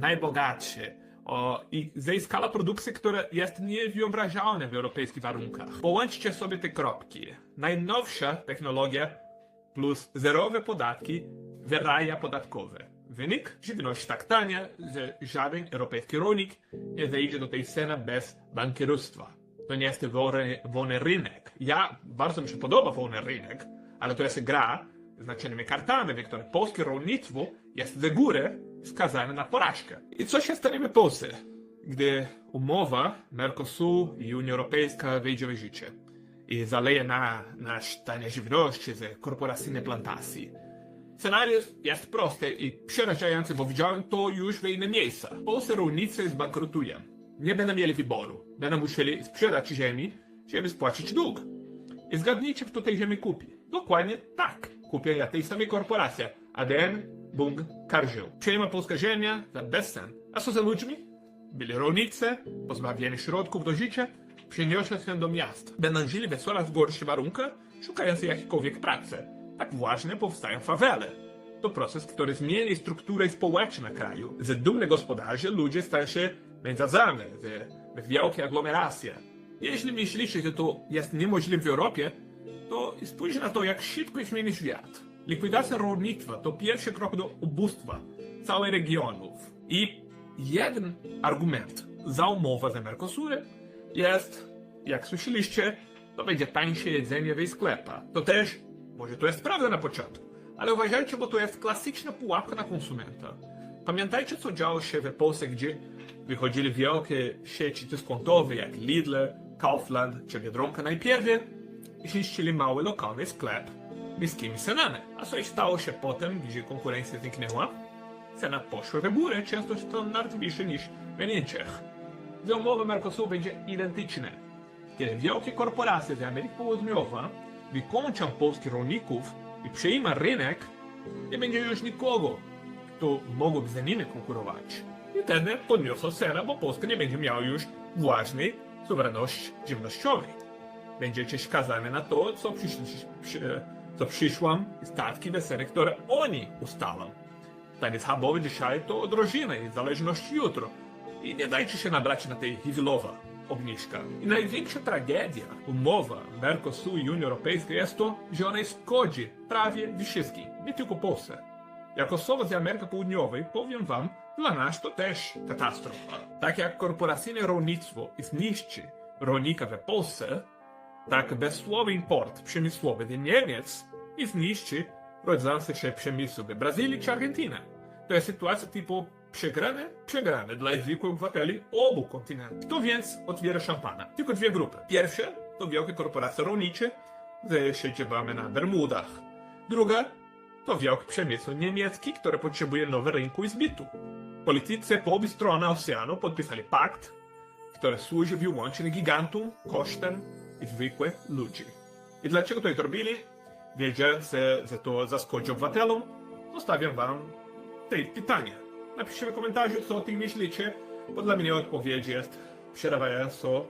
najbogatsze. O, I ze skala produkcji, która jest niewyobrażalna w europejskich warunkach. Połączcie sobie te kropki. Najnowsza technologia plus zerowe podatki w raja podatkowe. Wynik? Żywność tak tania, że żaden europejski rolnik nie zejdzie do tej sceny bez bankierostwa. To nie jest wolny, wolny rynek. Ja bardzo mi się podoba wolny rynek, ale to jest gra znaczonymi kartami, w której polskie rolnictwo jest z góry skazane na porażkę. I co się stanie w Polsce, gdy umowa Mercosur i Unia Europejska wejdzie w życie i zaleje na nasz tanie żywności z korporacyjnej plantacji? Scenariusz jest prosty i przerażający, bo widziałem to już w innych miejscach. Polscy rolnicy zbankrutują. Nie będą mieli wyboru. Będą musieli sprzedać ziemi, żeby spłacić dług. I zgadnijcie, kto tej ziemi kupi. Dokładnie tak. Kupię ja tej samej korporacji. ADN, Bung, Karżył. Przejma polska ziemia za bezsen. A co za ludźmi? Byli rolnicy, pozbawieni środków do życia, przeniosli się do miast. Będą żyli w coraz gorszych warunkach, szukając jakiejkolwiek pracy. Tak właśnie powstają fawele. To proces, który zmieni strukturę społeczną kraju. Z dumnych gospodarzy ludzie stają się mędzarzami w, w wielkie aglomeracje. Jeśli myślicie, że to jest niemożliwe w Europie, to spójrzcie na to, jak szybko zmieni świat. Likwidacja rolnictwa to pierwszy krok do ubóstwa całych regionów. I jeden argument za umowę z Mercosurem jest, jak słyszeliście, to będzie tańsze jedzenie w sklepach. To też, może to jest prawda na początku, ale uważajcie, bo to jest klasyczna pułapka na konsumenta. Pamiętajcie, co działo się w Polsce, gdzie wychodzili wielkie sieci dyskontowe jak Lidl, Kaufland czy Biedronka najpierw zniszczyli mały lokalny sklep niskimi cenami. A co stało się potem, gdzie konkurencja zniknęła? Cena poszła w górę, często to nawet wyższe niż w Niemczech. Gdy umowa Mercosur będzie identyczna. Kiedy wielkie korporacje z Ameryki Południowej wykończą polskich rolników i przejmą rynek, nie będzie już nikogo, kto mógłby z nimi konkurować. I wtedy podniosą cenę, bo Polska nie będzie miała już własnej suwerenności żywnościowej. Będziecie skazani na to, co, przyszli, przy, co przyszłam statki wesele, które oni ustalą. Taniec schabowy dzisiaj to odrodzina i zależność jutro. I nie dajcie się nabrać na tej Hiwilowa obniżka. I największa tragedia umowa Mercosur i Unii Europejskiej jest to, że ona szkodzi prawie wszystkim, nie tylko Polsce. Jako osoba z Ameryki Południowej powiem wam, dla nas to też katastrofa. Tak jak korporacyjne rolnictwo zniszczy rolnika w Polsce, tak bezsłowy import przemysłowy z Niemiec i zniszczy rodzący się przemysł w Brazylii czy Argentynie. To jest sytuacja typu przegrane, przegrane dla zwykłych obywateli obu kontynentów. Kto więc otwiera szampana? Tylko dwie grupy. Pierwsza to wielkie korporacje rolnicze z siedzibami na Bermudach. Druga to wielki przemysł niemiecki, który potrzebuje nowego rynku i zbytu. Politycy po obie strony oceanu podpisali pakt, który służy wyłącznie gigantom kosztem zwykłych ludzi. I dlaczego to zrobili? Wiedząc, że to zaskoczy obywatelom, zostawiam wam te pytania. Napiszcie w komentarzu, co o tym myślicie, bo dla mnie odpowiedź jest przerażająco